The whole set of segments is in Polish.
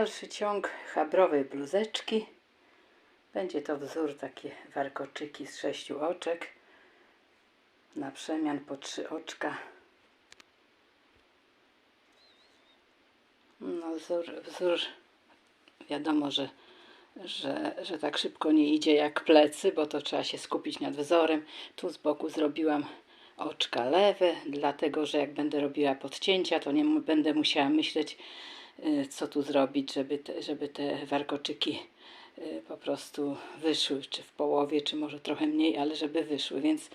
Dalszy ciąg chabrowej bluzeczki. Będzie to wzór takie warkoczyki z sześciu oczek. Na przemian po trzy oczka. No wzór, wzór wiadomo, że, że, że tak szybko nie idzie jak plecy, bo to trzeba się skupić nad wzorem. Tu z boku zrobiłam oczka lewe, dlatego że jak będę robiła podcięcia, to nie będę musiała myśleć, co tu zrobić, żeby te, żeby te warkoczyki y, po prostu wyszły, czy w połowie, czy może trochę mniej, ale żeby wyszły, więc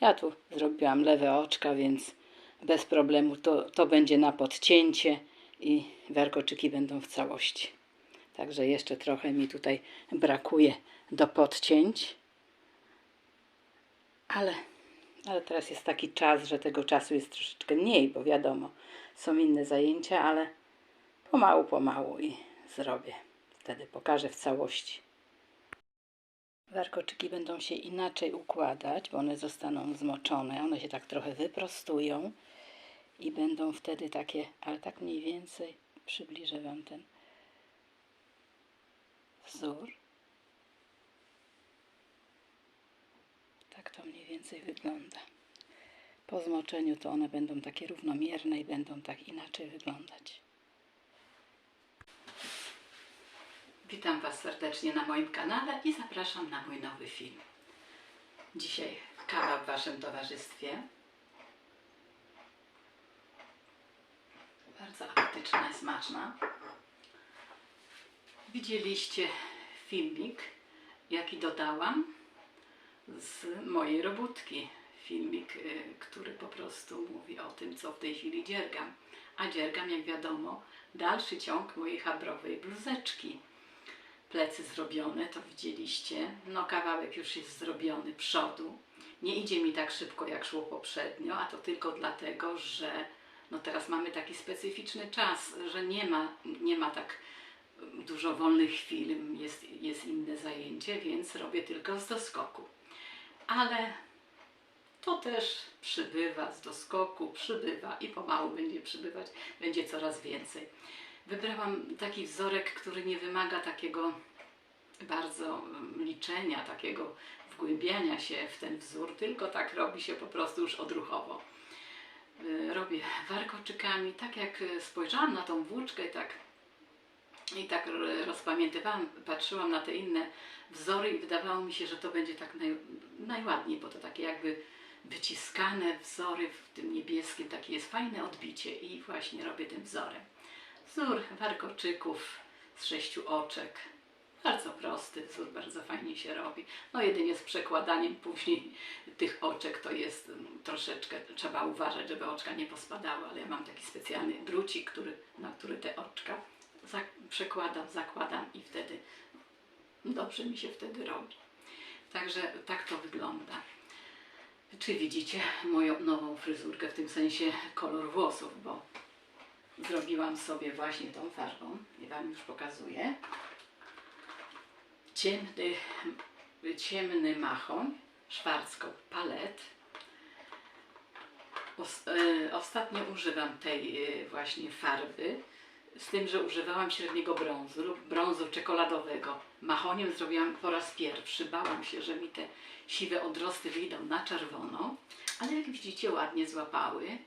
ja tu zrobiłam lewe oczka, więc bez problemu to, to będzie na podcięcie i warkoczyki będą w całości. Także jeszcze trochę mi tutaj brakuje do podcięć, ale, ale teraz jest taki czas, że tego czasu jest troszeczkę mniej, bo wiadomo, są inne zajęcia, ale pomału, pomału i zrobię. Wtedy pokażę w całości. Warkoczyki będą się inaczej układać, bo one zostaną zmoczone. One się tak trochę wyprostują i będą wtedy takie, ale tak mniej więcej przybliżę Wam ten wzór. Tak to mniej więcej wygląda. Po zmoczeniu to one będą takie równomierne i będą tak inaczej wyglądać. Witam Was serdecznie na moim kanale i zapraszam na mój nowy film. Dzisiaj kawa w Waszym towarzystwie. Bardzo apetyczna i smaczna. Widzieliście filmik, jaki dodałam z mojej robótki. Filmik, y, który po prostu mówi o tym, co w tej chwili dziergam. A dziergam, jak wiadomo, dalszy ciąg mojej chabrowej bluzeczki. Plecy zrobione, to widzieliście. No kawałek już jest zrobiony przodu. Nie idzie mi tak szybko, jak szło poprzednio, a to tylko dlatego, że no teraz mamy taki specyficzny czas, że nie ma, nie ma tak dużo wolnych chwil, jest, jest inne zajęcie, więc robię tylko z doskoku. Ale to też przybywa z doskoku, przybywa i pomału będzie przybywać, będzie coraz więcej. Wybrałam taki wzorek, który nie wymaga takiego bardzo mm, liczenia, takiego wgłębiania się w ten wzór, tylko tak robi się po prostu już odruchowo. Y, Robię warkoczykami, tak jak y, spojrzałam na tą włóczkę i tak i tak rozpamiętywałam, patrzyłam na te inne wzory i wydawało mi się, że to będzie tak naj, najładniej, bo to takie jakby wyciskane wzory w tym niebieskim, takie jest fajne odbicie i właśnie robię tym wzorem. Wzór warkoczyków z sześciu oczek. Bardzo prosty wzór, bardzo fajnie się robi. No jedynie z przekładaniem później tych oczek to jest mm, troszeczkę, trzeba uważać, żeby oczka nie pospadały, ale ja mam taki specjalny drucik, który, na który te oczka przekładam, zakładam i wtedy dobrze mi się wtedy robi. Także tak to wygląda. Czy widzicie moją nową fryzurkę, w tym sensie kolor włosów, bo zrobiłam sobie właśnie tą farbą i Wam już pokazuję. Ciemny, ciemny machoń, szwarcką palet. E, ostatnio używam tej e, właśnie farby, z tym, że używałam średniego brązu lub brązu czekoladowego. Mahoniem zrobiłam po raz pierwszy. Bałam się, że mi te siwe odrosty wyjdą na czerwono, ale jak widzicie ładnie złapały.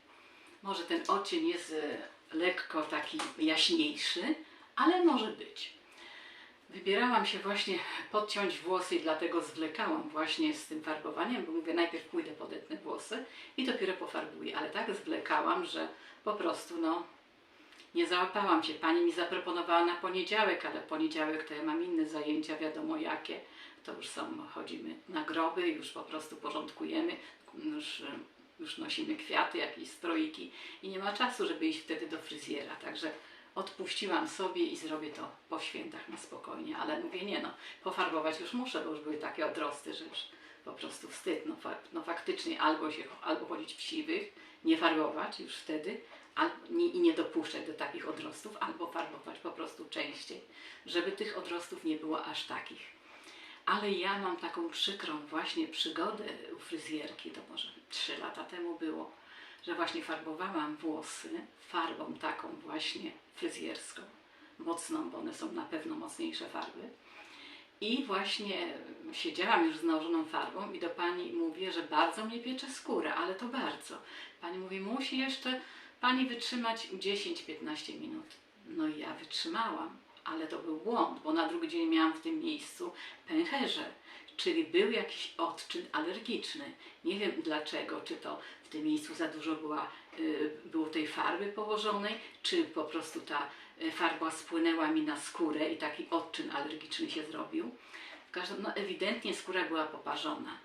Może ten odcień jest e, lekko taki jaśniejszy, ale może być. Wybierałam się właśnie podciąć włosy i dlatego zwlekałam właśnie z tym farbowaniem, bo mówię, najpierw pójdę podetnę włosy i dopiero pofarbuję, ale tak zwlekałam, że po prostu no nie załapałam się. Pani mi zaproponowała na poniedziałek, ale poniedziałek to ja mam inne zajęcia, wiadomo jakie. To już są, chodzimy na groby, już po prostu porządkujemy, już, już nosimy kwiaty, jakieś stroiki i nie ma czasu, żeby iść wtedy do fryzjera. Także odpuściłam sobie i zrobię to po świętach na spokojnie, ale mówię nie no, pofarbować już muszę, bo już były takie odrosty, że już po prostu wstyd. No, fa- no faktycznie albo, się, albo chodzić w siwych, nie farbować już wtedy, al, nie, i nie dopuszczać do takich odrostów, albo farbować po prostu częściej, żeby tych odrostów nie było aż takich. Ale ja mam taką przykrą właśnie przygodę u fryzjerki, to może 3 lata temu było, że właśnie farbowałam włosy farbą taką właśnie fryzjerską. mocną, bo one są na pewno mocniejsze farby. I właśnie siedziałam już z nałożoną farbą i do pani mówię, że bardzo mnie piecze skóra, ale to bardzo. Pani mówi, musi jeszcze pani wytrzymać 10-15 minut. No i ja wytrzymałam, ale to był błąd, bo na drugi dzień miałam w tym miejscu pęcherze, czyli był jakiś odczyn alergiczny. Nie wiem dlaczego, czy to w tym miejscu za dużo była, y, było tej farby położonej, czy po prostu ta y, farba spłynęła mi na skórę i taki odczyn alergiczny się zrobił. W każdym, no ewidentnie skóra była poparzona.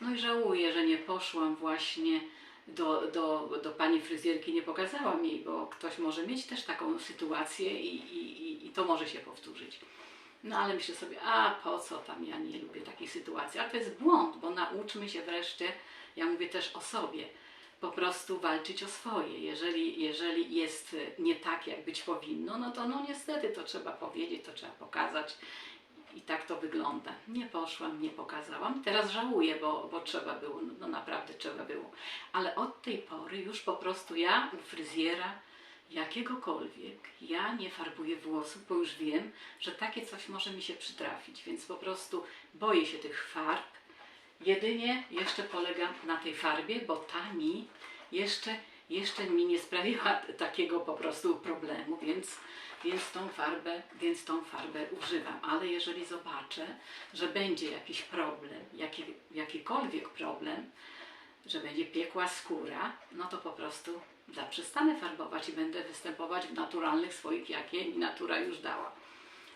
No i żałuję, że nie poszłam właśnie do, do, do pani fryzjerki, nie pokazałam jej, bo ktoś może mieć też taką sytuację i, i, i- to może się powtórzyć. No ale myślę sobie, a po co tam, ja nie lubię takich sytuacji. Ale to jest błąd, bo nauczmy się wreszcie, ja mówię też o sobie, po prostu walczyć o swoje. Jeżeli, jeżeli jest nie tak, jak być powinno, no to no niestety to trzeba powiedzieć, to trzeba pokazać. I tak to wygląda. Nie poszłam, nie pokazałam. Teraz żałuję, bo, bo trzeba było, no naprawdę trzeba było. Ale od tej pory już po prostu ja u fryzjera jakiegokolwiek, ja nie farbuję włosów, bo już wiem, że takie coś może mi się przytrafić, więc po prostu boję się tych farb. Jedynie jeszcze polegam na tej farbie, bo ta mi jeszcze, jeszcze mi nie sprawiła takiego po prostu problemu, więc, więc, tą farbę, więc tą farbę używam. Ale jeżeli zobaczę, że będzie jakiś problem, jaki, jakikolwiek problem, że będzie piekła skóra, no to po prostu zaprzestanę farbować i będę występować w naturalnych swoich, jakie mi natura już dała.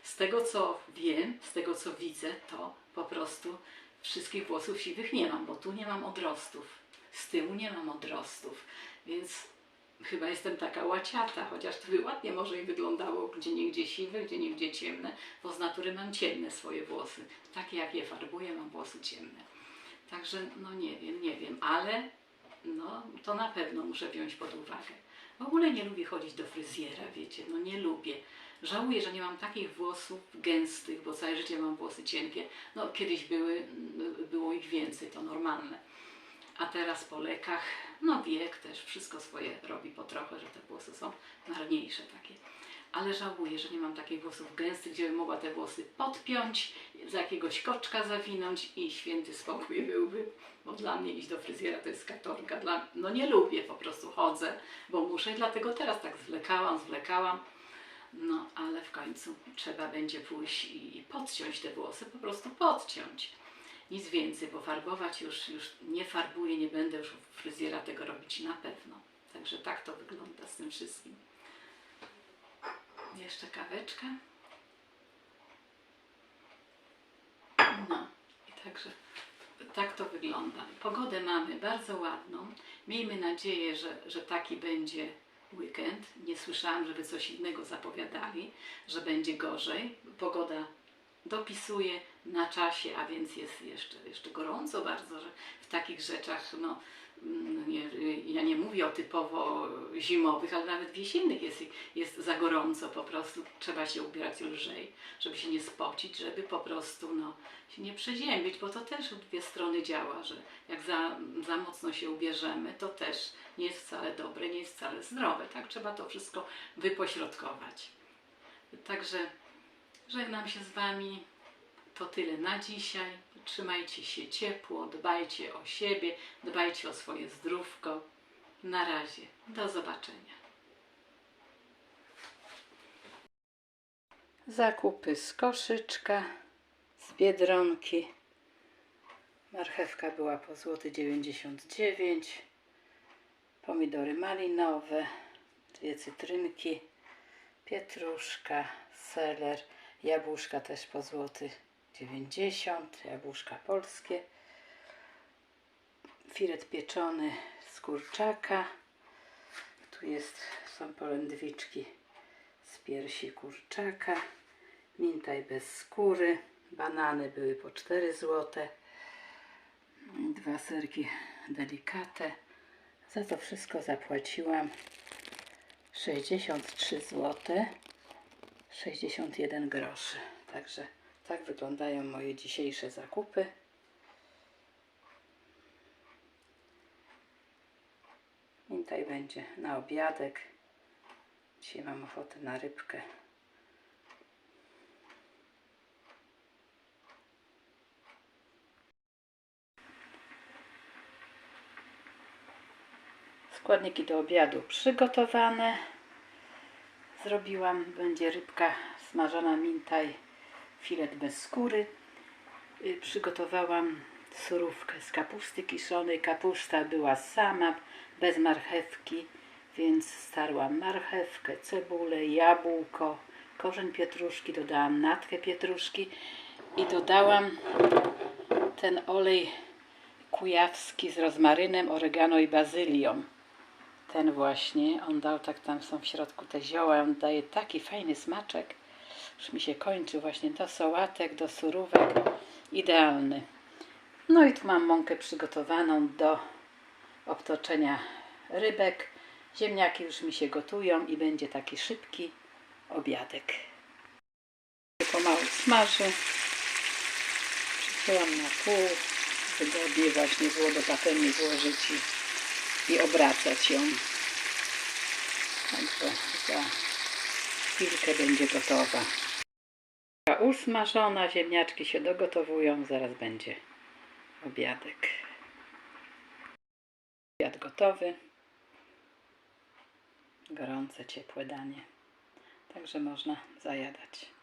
Z tego co wiem, z tego co widzę, to po prostu wszystkich włosów siwych nie mam, bo tu nie mam odrostów, z tyłu nie mam odrostów, więc chyba jestem taka łaciata, chociaż to by ładnie może i wyglądało gdzie niegdzie siwe, gdzie niegdzie ciemne, bo z natury mam ciemne swoje włosy. Takie jak je farbuję, mam włosy ciemne. Także no nie wiem, nie wiem, ale no to na pewno muszę wziąć pod uwagę. W ogóle nie lubię chodzić do fryzjera, wiecie, no nie lubię. Żałuję, że nie mam takich włosów gęstych, bo całe życie mam włosy cienkie. No kiedyś były, było ich więcej, to normalne. A teraz po lekach, no wiek też wszystko swoje robi po trochę, że te włosy są marniejsze takie. Ale żałuję, że nie mam takich włosów gęstych, gdzie bym mogła te włosy podpiąć, za jakiegoś koczka zawinąć i święty spokój byłby. Bo dla mnie iść do fryzjera to jest katorga. Dla, no nie lubię, po prostu chodzę, bo muszę i dlatego teraz tak zwlekałam, zwlekałam. No ale w końcu trzeba będzie pójść i, podciąć te włosy, po prostu podciąć. Nic więcej, bo farbować już, już nie farbuję, nie będę już u fryzjera tego robić na pewno. Także tak to wygląda z tym wszystkim. Jeszcze kaweczka. No i także tak to wygląda. Pogodę mamy bardzo ładną. Miejmy nadzieję, że, że taki będzie weekend. Nie słyszałam, żeby coś innego zapowiadali, że będzie gorzej. Pogoda dopisuje na czasie, a więc jest jeszcze, jeszcze gorąco bardzo, że w takich rzeczach, no, mm, nie, ja nie mówię o typowo zimowych, ale nawet w jesiennych jest, jest za gorąco po prostu, trzeba się ubierać lżej, żeby się nie spocić, żeby po prostu no, się nie przeziębić, bo to też w dwie strony działa, że jak za, za mocno się ubierzemy, to też nie jest wcale dobre, nie jest wcale zdrowe, tak? Trzeba to wszystko wypośrodkować. Także żegnam się z Wami. To tyle na dzisiaj. Trzymajcie się ciepło, dbajcie o siebie, dbajcie o swoje zdrówko. Na razie. Do zobaczenia. Zakupy z koszyczka, z Biedronki. Marchewka była po złoty 99. Pomidory malinowe, dwie cytrynki, pietruszka, seler, jabłuszka też po złoty 90, jabłuszka polskie, filet pieczony z kurczaka, tu jest, są polędwiczki z piersi kurczaka, mintaj bez skóry, banany były po 4 złote, dwa serki delikate. Za to wszystko zapłaciłam 63 zł 61 groszy. Także tak wyglądają moje dzisiejsze zakupy. I tutaj będzie na obiadek. Dzisiaj mam ochotę na rybkę. Składniki do obiadu przygotowane. Zrobiłam, będzie rybka smażona mintaj, filet bez skóry. Y, Przygotowałam surówkę z kapusty kiszonej. Kapusta była sama, bez marchewki, więc starłam marchewkę, cebulę, jabłko, korzeń pietruszki, dodałam natkę pietruszki i dodałam ten olej kujawski z rozmarynem, oregano i bazylią. Ten właśnie, on dał, tak tam są w środku te zioła, on daje taki fajny smaczek. Już mi się kończy właśnie do sałatek, do surówek. Idealny. No i tu mam mąkę przygotowaną do obtoczenia rybek. Ziemniaki już mi się gotują i będzie taki szybki obiadek. Pomału smaży. Przycięłam na pół. Wygodnie właśnie było do patelni włożyć i, i obracać ją. Także za chwilkę będzie gotowa. Usmażona, ziemniaczki się dogotowują, zaraz będzie obiadek. Obiad gotowy. Gorące, ciepłe danie. Także można zajadać.